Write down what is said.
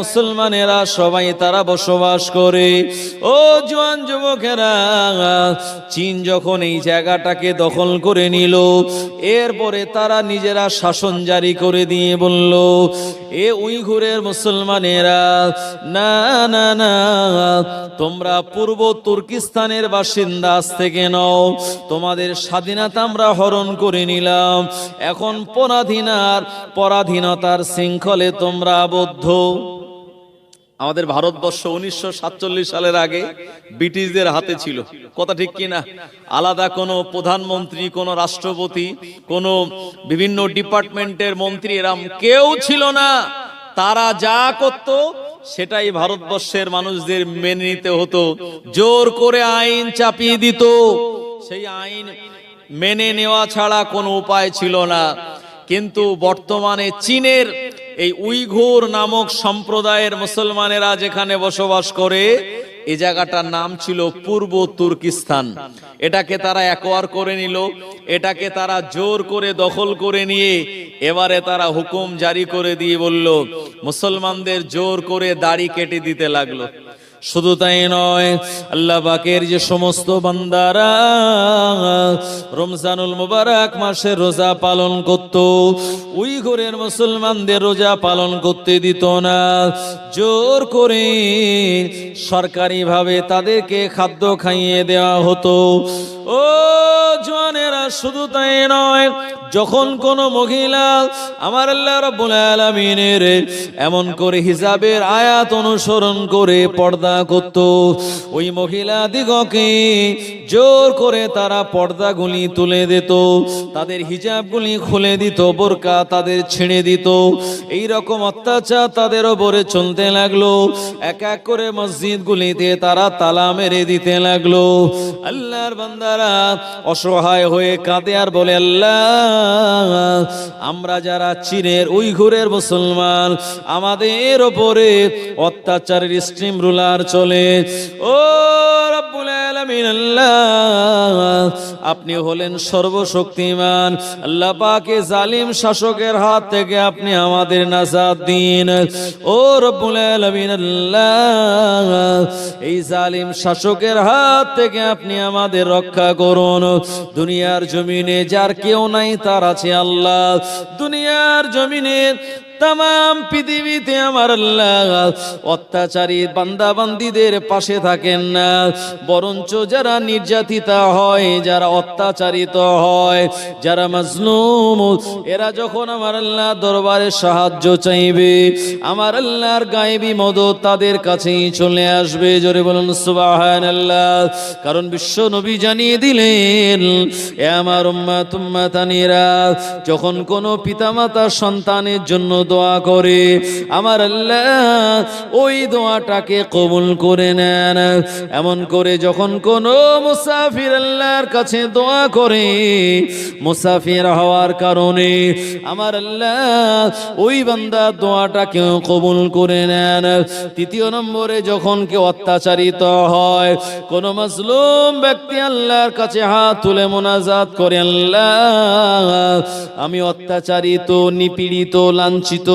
মুসলমানেরা সবাই তারা বসবাস করে। ও জোয়ান যুবকেরা, চীন যখন এই জায়গাটাকে দখল করে নিল, এরপরে তারা নিজেরা শাসন জারি করে দিয়ে বলল, এ উইঘুরের মুসলমানেরা, না না না, তোমরা পূর্ব তুর্কিস্তানের বাসিন্দা আজ থেকে নও। তোমাদের স্বাধীনতা আমরা হরণ করে নিলাম। এখন পরাধীনার পরাধীনতার শৃঙ্খলে তোমরা আবদ্ধ। আমাদের ভারতবর্ষ উনিশশো সাতচল্লিশ সালের আগে ব্রিটিশদের হাতে ছিল। কথা ঠিক কিনা? আলাদা কোনো প্রধানমন্ত্রী, কোনো রাষ্ট্রপতি, কোনো বিভিন্ন ডিপার্টমেন্টের মন্ত্রী এরাম কেউ ছিল না। তারা যা করত, সেটাই ভারতবর্ষের মানুষদের মেনে নিতে হতো। জোর করে আইন চাপিয়ে দিত। সেই আইন মেনে নেওয়া ছাড়া কোনো উপায় ছিল না। কিন্তু বর্তমানে চীনের এই উইঘুর নামক সম্প্রদায়ের মুসলমানেরা যেখানে বসবাস করে এই জায়গাটার নাম ছিল পূর্ব তুর্কিস্তান। এটাকে তারা একোয়ার করে নিল, এটাকে তারা জোর করে দখল করে নিয়ে, এবারে তারা হুকুম জারি করে দিয়ে বলল, মুসলমানদের জোর করে দাড়ি কেটে দিতে লাগল। শুধু তাই নয়, আল্লাহ বাকের যে সমস্ত বান্দারা রমজানুল মুবারক মাসে রোজা পালন করত, ওই ঘরের মুসলমানদের রোজা পালন করতে দিত না। জোর করে সরকারিভাবে তাদেরকে খাদ্য খাইয়ে দেওয়া হতো। ও শুধু তাই নয়, যখন কোন মহিলা আমার আল্লাহ রাব্বুল আলামিনের এমন করে হিসাবের আয়াত অনুসরণ করে পর্দা করত, ওই মহিলা দিগকে জোর করে তারা পর্দাগুলি তুলে দিত, তাদের হিজাবগুলি খুলে দিত, বোরকা তাদের ছিঁড়ে দিত। এই রকম অত্যাচার তাদের ওপরে চলতে লাগল, এক এক করে মসজিদগুলিতে তারা তালা মেরে দিতে লাগল। আল্লাহর বান্দারা অসহায় হয়ে কাঁদে আর বলে, আল্লাহ, আমরা যারা চীনের উইঘুরের মুসলমান, আমাদের ওপরে অত্যাচারের স্ট্রিম রুলার চলে। ও আপনি হলেন সর্বশক্তিমান। আল্লাহ পাকে জালিম শাসকের হাত থেকে আপনি আমাদের নাজাত দিন। ও রব্বুল এই জালিম শাসকের হাত থেকে আপনি আমাদের রক্ষা করুন। দুনিয়ার জমিনে যার কেউ নাই, তার আছে আল্লাহ। দুনিয়ার জমিনে তাম পৃথিবীতে আমার আল্লাহ। অত্যাচারী বান্দাবান্দিদের পাশে থাকেন না। বরঞ্চ যারা নির্যাতিতা হয়, যারা অত্যাচারিত হয়, যারা মাজলুম, এরা যখন আমার আল্লাহ দরবারে সাহায্য চাইবে, আমার আল্লাহর গায়েবী মদত তাদের কাছেই চলে আসবে। জোরে বলুন সুবাহান আল্লাহ কারণ বিশ্ব নবী জানিয়ে দিলেন, এ আমার উম্মা তুম্মা তানিরা যখন কোনো পিতামাতা সন্তানের জন্য দোয়া করে। আমার আল্লাহ ওই দোয়াটাকে কবুল করে নেন। এমন করে যখন কোন মুসাফির আল্লাহর কাছে দোয়া করে, মুসাফির হওয়ার কারণে আমার আল্লাহ ওই বান্দা দোয়াটাকে কবুল করে নেন। তৃতীয় নম্বরে যখন কেউ অত্যাচারিত হয়, কোন মজলুম ব্যক্তি আল্লাহর কাছে হাত তুলে মোনাজাত করে, আল্লাহ, আমি অত্যাচারিত, নিপীড়িত, লাঞ্ছিত তো